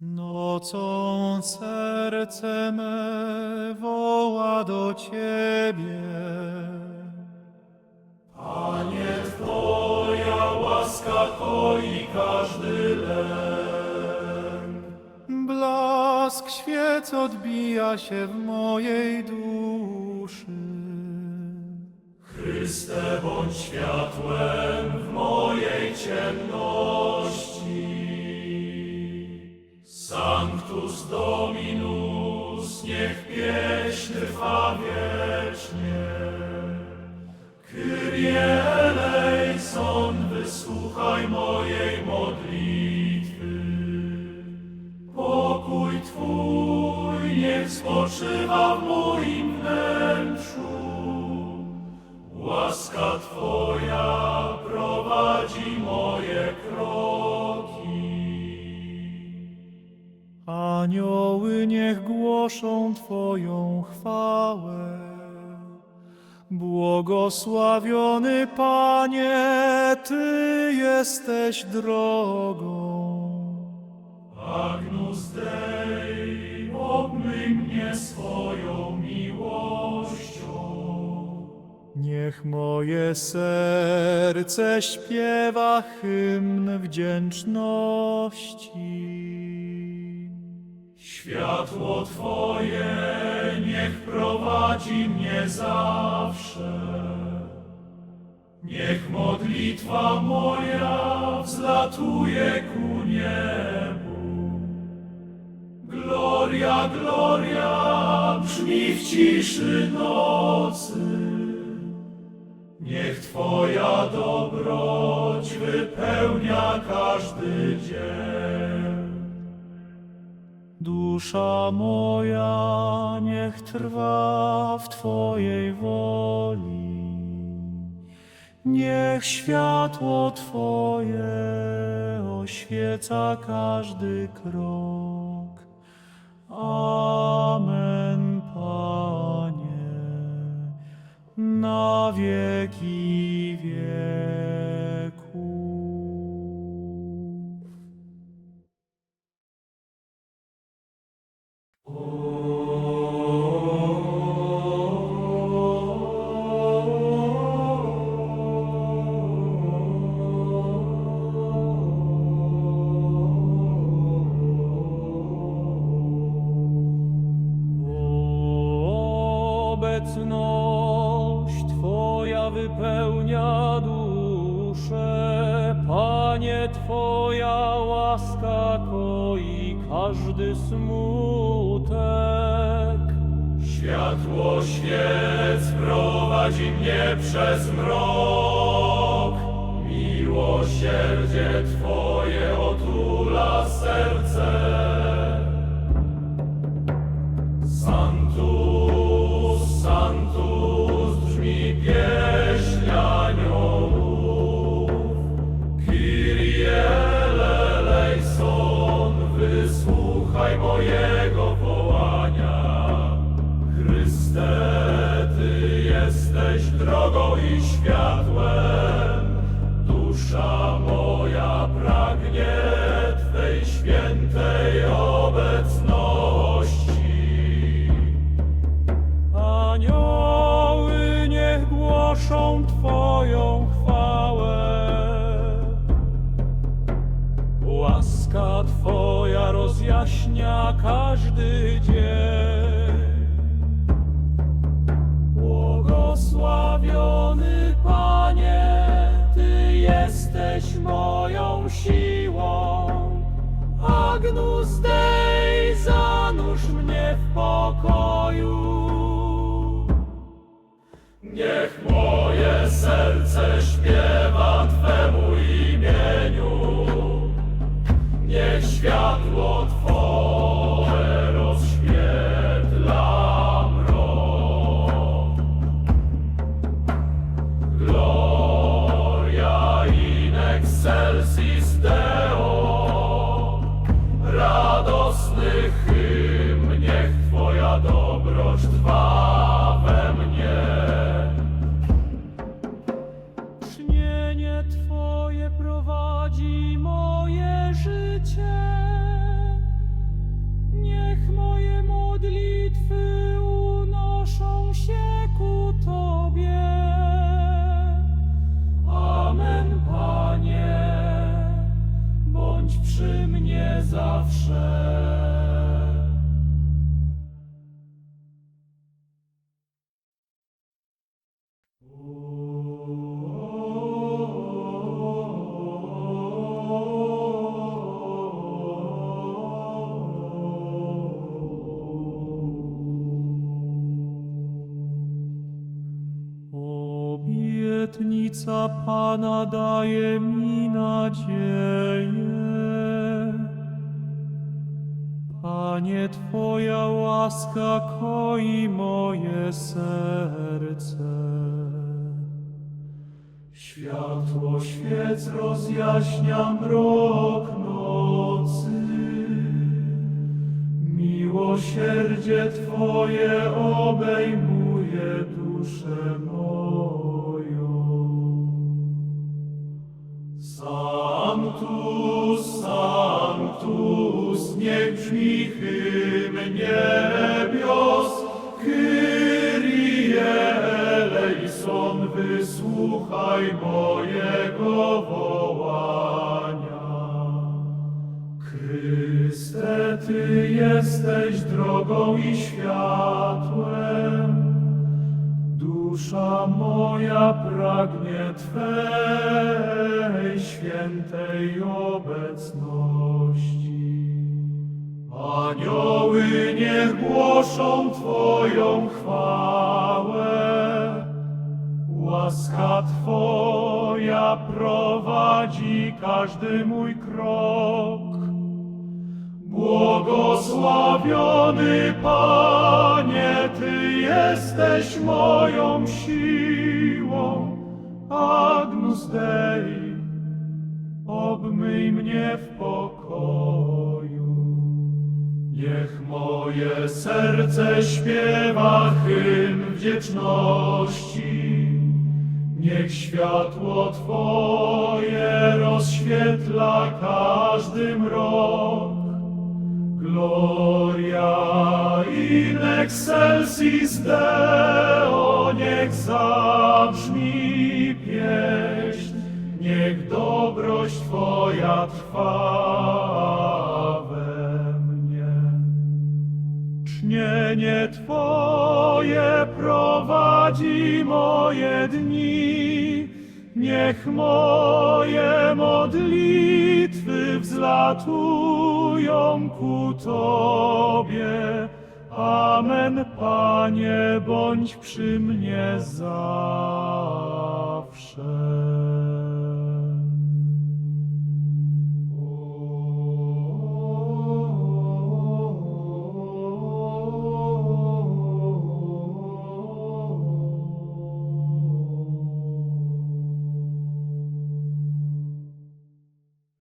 Nocą serce me woła do Ciebie. Panie, Twoja łaska koi każdy lęk. Blask świec odbija się w mojej duszy. Chryste, bądź światłem w mojej ciemności. Sanctus Dominus, niech pieśń trwa wiecznie. Kyrie eleison, wysłuchaj mojej modlitwy. Pokój Twój niech spoczywa w moim wnętrzu. Łaska Twoja prowadzi moje kroki. Anioły niech głoszą Twoją chwałę. Błogosławiony Panie, Ty jesteś drogą. Agnus Dei, obmyj mnie swoją miłością. Niech moje serce śpiewa hymn wdzięczności. Światło Twoje niech prowadzi mnie zawsze. Niech modlitwa moja wzlatuje ku niebu. Gloria, gloria brzmi w ciszy nocy. Niech Twoja dobroć Dusza moja niech trwa w Twojej woli. Niech światło Twoje oświeca każdy krok. Amen, Panie, na wieki wieków. Duszę, Panie Twoja łaska koi każdy smutek. Światło świec prowadzi mnie przez mrok, miłosierdzie Twoje Łaska Twoja rozjaśnia każdy dzień. Błogosławiony Panie, Ty jesteś moją siłą. Agnus Dei, zanurz mnie w pokoju. Niech moje serce śpiewa światło Twoje rozświetla mrok. Gloria in excelsis Deo. Radosny hymn, Obietnica Pana daje mi nadzieję. Panie, Twoja łaska koi moje serce. Światło świec rozjaśnia mrok nocy. Miłosierdzie Twoje obejmuje duszę moją. Wysłuchaj mojego wołania. Chryste, Ty jesteś drogą i światłem, Dusza moja pragnie Twej świętej obecności. Anioły niech głoszą Twoją chwałę. Łaska Twoja prowadzi każdy mój krok. Błogosławiony Panie, Ty jesteś moją siłą. Agnus Dei, obmyj mnie w pokoju. Niech moje serce śpiewa hymn wdzięczności. Niech światło Twoje rozświetla każdy mrok. Gloria in excelsis Deo, niech zabrzmi pieśń, niech dobrość Twoja trwa Cznienie Twoje prowadzi moje dni, niech moje modlitwy wzlatują ku Tobie. Amen, Panie, bądź przy mnie zawsze.